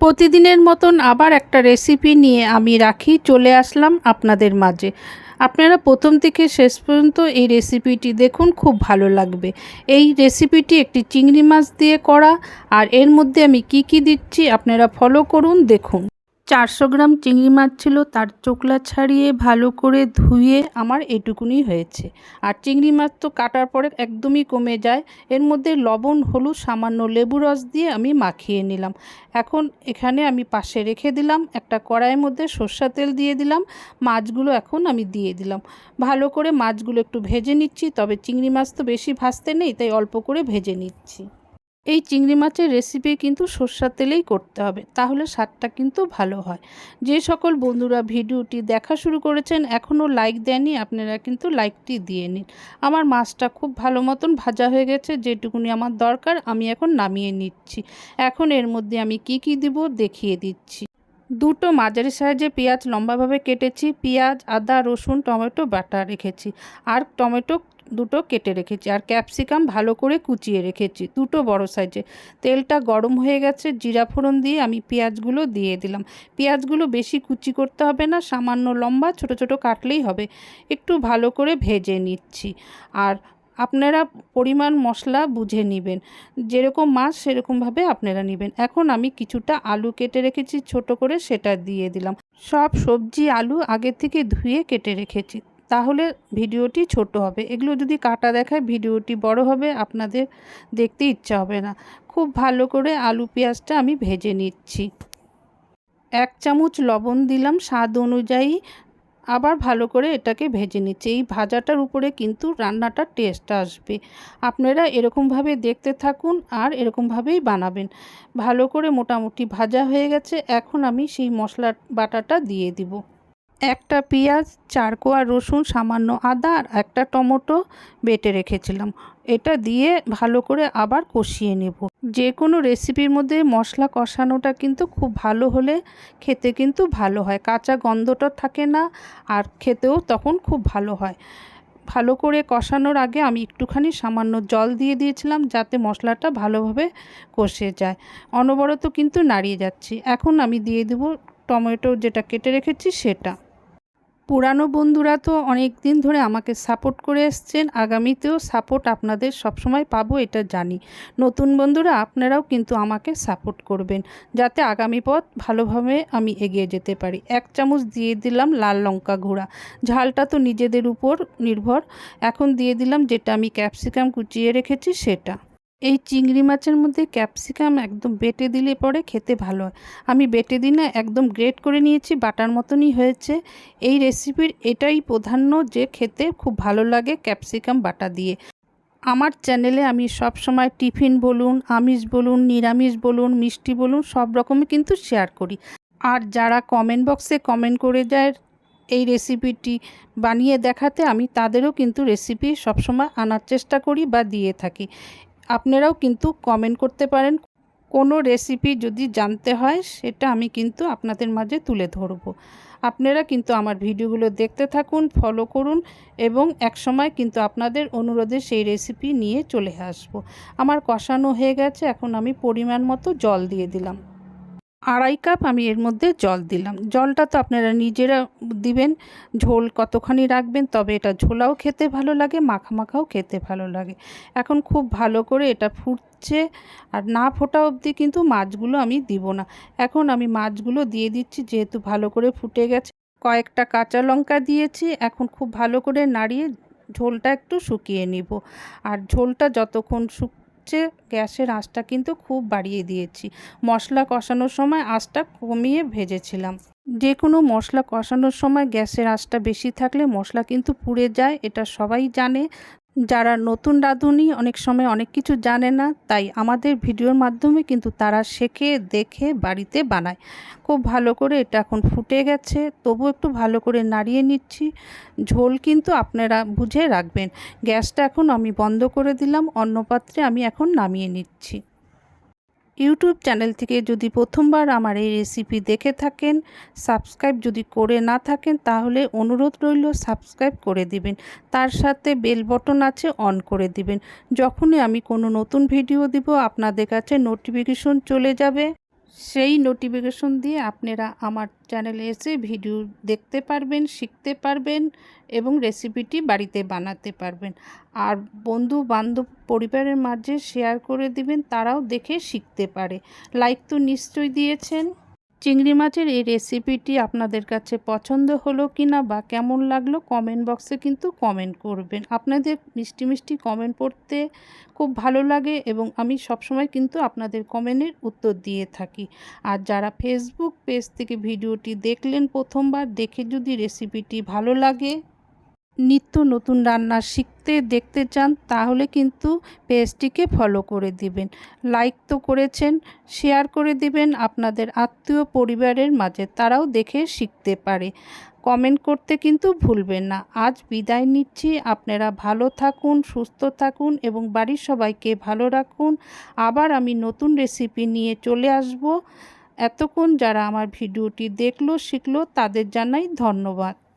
প্রতিদিনের মতন আবার একটা রেসিপি নিয়ে আমি রাখি, চলে আসলাম আপনাদের মাঝে। আপনারা প্রথম থেকে শেষ পর্যন্ত এই রেসিপিটি দেখুন, খুব ভালো লাগবে। এই রেসিপিটি একটি চিংড়ি মাছ দিয়ে করা, আর এর মধ্যে আমি কি কি দিচ্ছি আপনারা ফলো করুন, দেখুন। চারশো গ্রাম চিংড়ি মাছ ছিল, তার চোকলা ছাড়িয়ে ভালো করে ধুয়ে আমার এটুকুনি হয়েছে। আর চিংড়ি মাছ তো কাটার পরে একদমই কমে যায়। এর মধ্যে লবণ, হলুদ, সামান্য লেবু রস দিয়ে আমি মাখিয়ে নিলাম। এখন এখানে আমি পাশে রেখে দিলাম, একটা কড়াইয়ের মধ্যে সর্ষা তেল দিয়ে দিলাম, মাছগুলো এখন আমি দিয়ে দিলাম। ভালো করে মাছগুলো একটু ভেজে নিচ্ছি, তবে চিংড়ি মাছ তো বেশি ভাজতে নেই, তাই অল্প করে ভেজে নিচ্ছি। এই চিংড়ি মাছের রেসিপি কিন্তু সর্ষার তেলেই করতে হবে। তাহলে স্বাদটা কিন্তু ভালো হয়। যে সকল বন্ধুরা ভিডিওটি দেখা শুরু করেছেন, এখনও লাইক দেননি, আপনারা কিন্তু লাইকটি দিয়ে নিন। আমার মাছটা খুব ভালো মতন ভাজা হয়ে গেছে, যেটুকুনি আমার দরকার, আমি এখন নামিয়ে নিচ্ছি। এখন এর মধ্যে আমি কি কি দিব দেখিয়ে দিচ্ছি। দুটো মাঝারি সাইজে পেঁয়াজ লম্বাভাবে কেটেছি, পেঁয়াজ, আদা, রসুন, টমেটো, বাটা রেখেছি আর টমেটো দুটো কেটে রেখেছি আর ক্যাপসিকাম ভালো করে কুচিয়ে রেখেছি দুটো বড় সাইজে। তেলটা গরম হয়ে গেছে, জিরা ফোড়ন দিয়ে আমি পেঁয়াজগুলো দিয়ে দিলাম। পেঁয়াজগুলো বেশি কুচি করতে হবে না, সামান্য লম্বা, ছোট ছোট কাটলেই হবে। একটু ভালো করে ভেজে নিচ্ছি। আর আপনারা পরিমাণ মশলা বুঝে নেবেন। যেরকম মাছ, সেরকমভাবে আপনারা নেবেন। এখন আমি কিছুটা আলু কেটে রেখেছি, ছোট করে সেটা দিয়ে দিলাম। সব সবজি, আলু আগে থেকে ধুয়ে কেটে রেখেছি, তাহলে ভিডিওটি ছোট হবে। এগুলো যদি কাটা দেখায়, ভিডিওটি বড় হবে, আপনাদের দেখতে ইচ্ছা হবে না। খুব ভালো করে আলু পেঁয়াজটা আমি ভেজে নিচ্ছি। এক চামচ লবণ দিলাম, স্বাদ অনুযায়ী আবার ভালো করে এটাকে ভেজে নিচ্ছি। এই ভাজাটার উপরে কিন্তু রান্নাটার টেস্ট আসবে। আপনারা এরকমভাবে দেখতে থাকুন আর এরকমভাবেই বানাবেন। ভালো করে মোটামুটি ভাজা হয়ে গেছে। এখন আমি সেই মশলা বাটাটা দিয়ে দিব। একটা পেঁয়াজ চারকোয়া রসুন, সামান্য আদা আর একটা টমেটো বেটে রেখেছিলাম। এটা দিয়ে ভালো করে আবার কষিয়ে নেব। যে কোনো রেসিপির মধ্যে মশলা কষানোটা কিন্তু খুব ভালো হলে খেতে কিন্তু ভালো হয়। কাঁচা গন্ধটা থাকে না আর খেতেও তখন খুব ভালো হয়। ভালো করে কষানোর আগে আমি একটুখানি সামান্য জল দিয়ে দিয়েছিলাম যাতে মশলাটা ভালোভাবে কষে যায়। অনবরত কিন্তু নাড়িয়ে যাচ্ছি। এখন আমি দিয়ে দেবো টমেটো যেটা কেটে রেখেছি সেটা। পুরানো বন্ধুরা তো অনেক দিন ধরে আমাকে সাপোর্ট করে এসছেন। আগামীতেও সাপোর্ট আপনাদের সবসময় পাবো, এটা জানি। নতুন বন্ধুরা, আপনারাও কিন্তু আমাকে সাপোর্ট করবেন, যাতে আগামী পথ ভালোভাবে আমি এগিয়ে যেতে পারি। এক চামচ দিয়ে দিলাম লাল লঙ্কা গুঁড়া। ঝালটা তো নিজেদের উপর নির্ভর। এখন দিয়ে দিলাম যেটা আমি ক্যাপসিকাম কুচিয়ে রেখেছি, সেটা। এই চিংড়ি মাছের মধ্যে ক্যাপসিকাম একদম বেটে দিলে পরে খেতে ভালো হয়। আমি বেটে দিই না, একদম গ্রেট করে নিয়েছি, বাটার মতনই হয়েছে। এই রেসিপির এটাই প্রাধান্য যে খেতে খুব ভালো লাগে ক্যাপসিকাম বাটা দিয়ে। আমার চ্যানেলে আমি সব সময় টিফিন বলুন, আমিষ বলুন, নিরামিষ বলুন, মিষ্টি বলুন, সব রকমই কিন্তু শেয়ার করি। আর যারা কমেন্ট বক্সে কমেন্ট করে যায় এই রেসিপিটি বানিয়ে দেখাতে, আমি তাদেরও কিন্তু রেসিপি সবসময় আনার চেষ্টা করি বা দিয়ে থাকি। আপনারাও কিন্তু কমেন্ট করতে পারেন। কোনো রেসিপি যদি জানতে হয়, সেটা আমি কিন্তু আপনাদের মাঝে তুলে ধরব। আপনারা কিন্তু আমার ভিডিওগুলো দেখতে থাকুন ফলো করুন এবং একসময় কিন্তু আপনাদের অনুরোধে সেই রেসিপি নিয়ে চলে আসব। আমার কষানো হয়ে গেছে, এখন আমি পরিমাণ মতো জল দিয়ে দিলাম। আড়াই কাপ আমি এর মধ্যে জল দিলাম। জলটা তো আপনারা নিজেরা দিবেন, ঝোল কতখানি রাখবেন, তবে এটা ঝোলাও খেতে ভালো লাগে মাখা মাখাও খেতে ভালো লাগে। এখন খুব ভালো করে এটা ফুটছে, আর না ফোটা অবধি কিন্তু মাছগুলো আমি দিব না। এখন আমি মাছগুলো দিয়ে দিচ্ছি, যেহেতু ভালো করে ফুটে গেছে। কয়েকটা কাঁচা লঙ্কা দিয়েছি, এখন খুব ভালো করে নাড়িয়ে ঝোলটা একটু শুকিয়ে নিব। আর ঝোলটা যতক্ষণ শুক হচ্ছে গ্যাসের আঁচটা কিন্তু খুব বাড়িয়ে দিয়েছি। মশলা কষানোর সময় আঁচটা কমিয়ে ভেজেছিলাম। যে কোনো মশলা কষানোর সময় গ্যাসের আঁচটা বেশি থাকলে মশলা কিন্তু পুড়ে যায়, এটা সবাই জানে। যারা নতুন রাঁধুনি অনেক সময় অনেক কিছু জানে না, তাই আমাদের ভিডিওর মাধ্যমে কিন্তু তারা শেখে, দেখে, বাড়িতে বানায়। খুব ভালো করে এটা এখন ফুটে গেছে, তবু একটু ভালো করে নাড়িয়ে নিচ্ছি। ঝোল কিন্তু আপনারা বুঝে রাখবেন। গ্যাসটা এখন আমি বন্ধ করে দিলাম অন্য পাত্রে আমি এখন নামিয়ে নিচ্ছি। ইউটিউব চ্যানেল থেকে যদি প্রথমবার আমার এই রেসিপি দেখে থাকেন, সাবস্ক্রাইব যদি করে না থাকেন, তাহলে অনুরোধ রইল সাবস্ক্রাইব করে দিবেন। তার সাথে বেল বটন আছে অন করে দিবেন। যখনই আমি কোনো নতুন ভিডিও দিব, আপনাদের কাছে নোটিফিকেশন চলে যাবে। সেই নোটিফিকেশন দিয়ে আপনারা আমার চ্যানেলে এসে ভিডিও দেখতে পারবেন, শিখতে পারবেন এবং রেসিপিটি বাড়িতে বানাতে পারবেন। আর বন্ধু বান্ধব পরিবারের মাঝে শেয়ার করে দিবেন, তারাও দেখে শিখতে পারে। লাইক তো নিশ্চয়ই দিয়েছেন। চিংড়ি মাছের এই রেসিপিটি আপনাদের কাছে পছন্দ হলো কি না বা কেমন লাগল কমেন্ট বক্সে কিন্তু কমেন্ট করবেন। আপনাদের মিষ্টি মিষ্টি কমেন্ট পড়তে খুব ভালো লাগে এবং আমি সবসময় কিন্তু আপনাদের কমেন্টের উত্তর দিয়ে থাকি। আর যারা ফেসবুক পেজ থেকে ভিডিওটি দেখলেন প্রথমবার, দেখে যদি রেসিপিটি ভালো লাগে নিত্য নতুন রান্না শিখতে, দেখতে চান, তাহলে কিন্তু পেজটিকে ফলো করে দিবেন। লাইক তো করেছেন শেয়ার করে দিবেন আপনাদের আত্মীয় পরিবারের মাঝে, তারাও দেখে শিখতে পারে। কমেন্ট করতে কিন্তু ভুলবেন না। আজ বিদায় নিচ্ছি। আপনারা ভালো থাকুন, সুস্থ থাকুন এবং বাড়ির সবাইকে ভালো রাখুন। আবার আমি নতুন রেসিপি নিয়ে চলে আসব। এতক্ষণ যারা আমার ভিডিওটি দেখল, শিখলো, তাদের জানাই ধন্যবাদ।